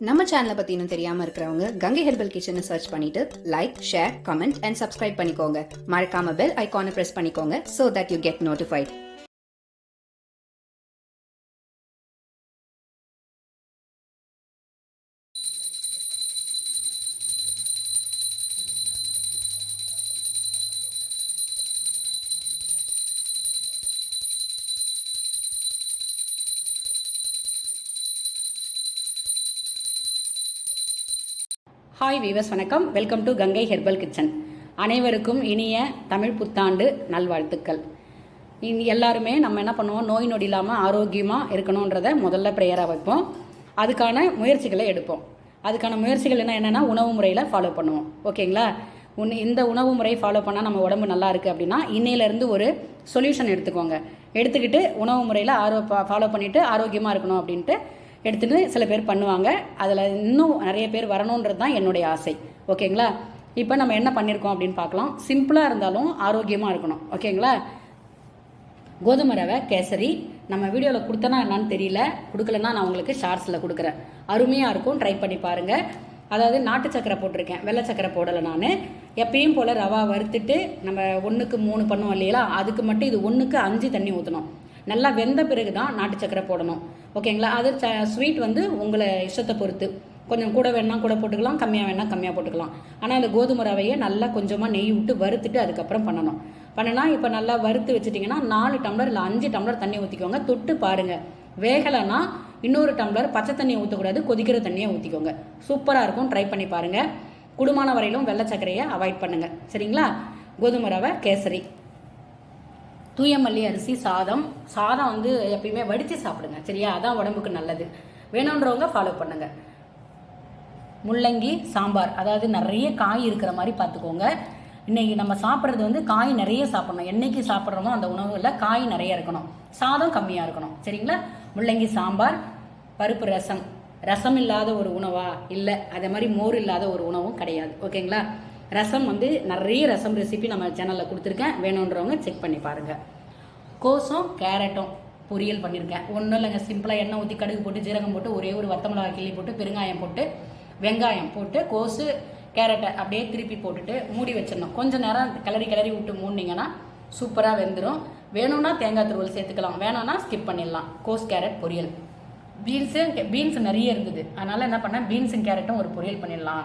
நம்ம சேனலை பற்றி இன்னும் தெரியாம இருக்கிறவங்க கங்கை ஹெர்பல் கிச்சனை சர்ச் பண்ணிட்டு like share comment and subscribe பண்ணிக்கோங்க. மறக்காம பெல் ஐக்கானை ப்ரெஸ் பண்ணிக்கோங்க so that you get notified hi viewers வணக்கம். Welcome to Gangai herbal kitchen அனைவருக்கும் இனிய தமிழ் புத்தாண்டு நல்வாழ்த்துக்கள். இனி எல்லாருமே நம்ம என்ன பண்ணுவோம்? நோய் நொடி இல்லாமல் ஆரோக்கியமாக இருக்கணுன்றத முதல்ல ப்ரேயராக வைப்போம். அதுக்கான முயற்சிகளை எடுப்போம். அதுக்கான முயற்சிகள் என்ன என்னென்னா உணவு முறையில் ஃபாலோ பண்ணுவோம். ஓகேங்களா உன் இந்த உணவு முறை ஃபாலோ பண்ணால் நம்ம உடம்பு நல்லா இருக்குது அப்படின்னா இன்னையிலேருந்து ஒரு சொல்யூஷன் எடுத்துக்கோங்க. எடுத்துக்கிட்டு உணவு முறையில் ஆரோ ஃபாலோ பண்ணிவிட்டு ஆரோக்கியமாக இருக்கணும் அப்படின்ட்டு எடுத்துகிட்டு சில பேர் பண்ணுவாங்க. அதில் இன்னும் நிறைய பேர் வரணுன்றது தான் என்னுடைய ஆசை. ஓகேங்களா? இப்போ நம்ம என்ன பண்ணியிருக்கோம் அப்படின்னு பார்க்கலாம். சிம்பிளாக இருந்தாலும் ஆரோக்கியமாக இருக்கணும். ஓகேங்களா? கோதுமை ரவை கேசரி. நம்ம வீடியோவில் கொடுத்தனா என்னன்னு தெரியல. கொடுக்கலன்னா நான் உங்களுக்கு ஷார்ட்ஸில் கொடுக்குறேன். அருமையாக இருக்கும். ட்ரை பண்ணி பாருங்கள் அதாவது நாட்டு சக்கரை போட்டிருக்கேன். வெள்ளை சக்கரை போடலை நான். எப்பயும் போல் ரவா வறுத்துட்டு நம்ம ஒன்றுக்கு மூணு பண்ணுவோம் இல்லையா? அதுக்கு மட்டும் இது ஒன்றுக்கு அஞ்சு தண்ணி ஊற்றணும் நல்லா வெந்த பிறகு தான் நாட்டு சக்கரை போடணும். ஓகேங்களா? அது ஸ்வீட் வந்து உங்களை இஷ்டத்தை பொறுத்து. கொஞ்சம் கூட வேணால் கூட போட்டுக்கலாம் கம்மியாக வேணால் கம்மியாக போட்டுக்கலாம். ஆனால் இந்த கோதுமை ரவையை நல்லா கொஞ்சமாக நெய் விட்டு வறுத்துட்டு அதுக்கப்புறம் பண்ணணும். பண்ணினா இப்போ நல்லா வறுத்து வச்சுட்டிங்கன்னா நாலு டம்ளர் இல்லை அஞ்சு டம்ளர் தண்ணி ஊற்றிக்கோங்க தொட்டு பாருங்கள் வேகலைன்னா இன்னொரு டம்ளர் பச்சை தண்ணியை ஊற்றக்கூடாது கொதிக்கிற தண்ணியை ஊற்றிக்கோங்க சூப்பராக இருக்கும். ட்ரை பண்ணி பாருங்கள் குடுமான வரையிலும் வெள்ளை சர்க்கரையை அவாய்ட் பண்ணுங்கள் சரிங்களா? கோதுமை ரவை கேசரி. தூயமல்லி அரிசி சாதம். சாதம் வந்து எப்பயுமே வடித்து சாப்பிடுங்க சரியா? அதான் உடம்புக்கு நல்லது. வேணுன்றவங்க ஃபாலோ பண்ணுங்க. முள்ளங்கி சாம்பார். அதாவது நிறைய காய் இருக்கிற மாதிரி பார்த்துக்கோங்க. இன்னைக்கு நம்ம சாப்பிட்றது வந்து காய் நிறைய சாப்பிடணும். என்னைக்கு சாப்பிட்றோமோ அந்த உணவுகளில் காய் நிறைய இருக்கணும். சாதம் கம்மியாக இருக்கணும். சரிங்களா? முள்ளங்கி சாம்பார் பருப்பு ரசம். ரசம் இல்லாத ஒரு உணவா? இல்லை. அதே மாதிரி மோர் இல்லாத ஒரு உணவும் கிடையாது. ஓகேங்களா? ரசம் வந்து நிறைய ரசம் ரெசிபி நம்ம சேனலில் கொடுத்துருக்கேன். வேணுன்றவங்க செக் பண்ணி பாருங்கள் கோஸும் கேரட்டும் பொரியல் பண்ணியிருக்கேன் ஒன்றும் இல்லைங்க. சிம்பிளாக எண்ணெய் ஊற்றி கடுகு போட்டு ஜீரகம் போட்டு ஒரே ஒரு வத்த மிளகா கிள்ளி போட்டு பெருங்காயம் போட்டு வெங்காயம் போட்டு கோஸு கேரட்டை அப்படியே திருப்பி போட்டுட்டு மூடி வச்சிடணும். கொஞ்சம் நேரம் கிளறி கிளறி விட்டு மூடினீங்கன்னா சூப்பராக வெந்துடும் வேணும்னா தேங்காய் துருவல் சேர்த்துக்கலாம். வேணும்னா ஸ்கிப் பண்ணிடலாம். கோஸ் கேரட் பொரியல். பீன்ஸு பீன்ஸ் நிறைய இருந்தது. அதனால் என்ன பண்ணேன்? பீன்ஸும் கேரட்டும் ஒரு பொரியல் பண்ணிடலாம்.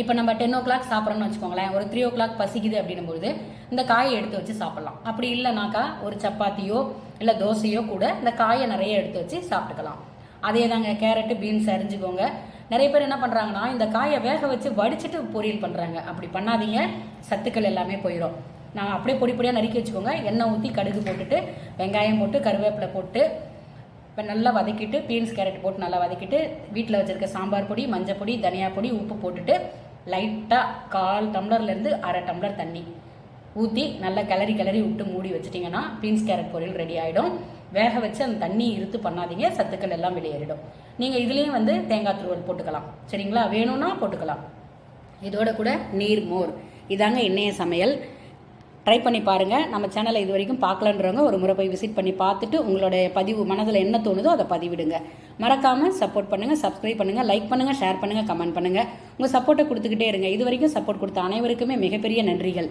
இப்போ நம்ம டென் ஓ கிளாக் சாப்பிட்றோம்னு வச்சுக்கோங்களேன் ஒரு த்ரீ ஓ கிளாக் பசிக்குது அப்படின்னும்போது இந்த காயை எடுத்து வச்சு சாப்பிட்லாம். அப்படி இல்லைனாக்கா ஒரு சப்பாத்தியோ இல்லை தோசையோ கூட இந்த காயை நிறைய எடுத்து வச்சு சாப்பிட்டுக்கலாம். அதே தாங்க கேரட்டு பீன்ஸ் அரிஞ்சுக்கோங்க. நிறைய பேர் என்ன பண்ணுறாங்கன்னா இந்த காயை வேக வச்சு வடிச்சிட்டு பொரியல் பண்ணுறாங்க அப்படி பண்ணாதீங்க சத்துக்கள் எல்லாமே போயிடும் நான் அப்படியே பொடி பொடியாக நறுக்கி வச்சுக்கோங்க. எண்ணெய் ஊற்றி கடுகு போட்டுட்டு வெங்காயம் போட்டு கருவேப்பிலை போட்டு இப்போ நல்லா வதக்கிட்டு பீன்ஸ் கேரட் போட்டு நல்லா வதக்கிட்டு வீட்டில் வச்சுருக்க சாம்பார் பொடி மஞ்சள் பொடி தனியா பொடி உப்பு போட்டுட்டு லைட்டாக கால் டம்ளர்லேருந்து அரை டம்ளர் தண்ணி ஊற்றி நல்லா கிளறி கிளறி விட்டு மூடி வச்சிட்டிங்கன்னா பீன்ஸ் கேரட் பொரியல் ரெடி ஆகிடும் வேக வச்சு அந்த தண்ணி இருத்து பண்ணாதீங்க சத்துக்கள் எல்லாம் வெளியேறிடும். நீங்கள் இதுலேயும் வந்து தேங்காய் துருவல் போட்டுக்கலாம். சரிங்களா? வேணும்னா போட்டுக்கலாம். இதோட கூட நீர் மோர். இதாங்க இன்னைய சமையல். ட்ரை பண்ணி பாருங்கள் நம்ம சேனலை இது வரைக்கும் பார்க்கலன்றவங்க ஒரு முறை போய் விசிட் பண்ணி பார்த்துட்டு உங்களுடைய பதிவு மனதில் என்ன தோணுதோ அதை பதிவிடுங்க. மறக்காமல் சப்போர்ட் பண்ணுங்கள் சப்ஸ்கிரைப் பண்ணுங்கள் லைக் பண்ணுங்கள் ஷேர் பண்ணுங்கள் கமெண்ட் பண்ணுங்கள் உங்கள் சப்போர்ட்டை கொடுத்துக்கிட்டே இருங்க. இது வரைக்கும் சப்போர்ட் கொடுத்த அனைவருக்குமே மிகப்பெரிய நன்றிகள்.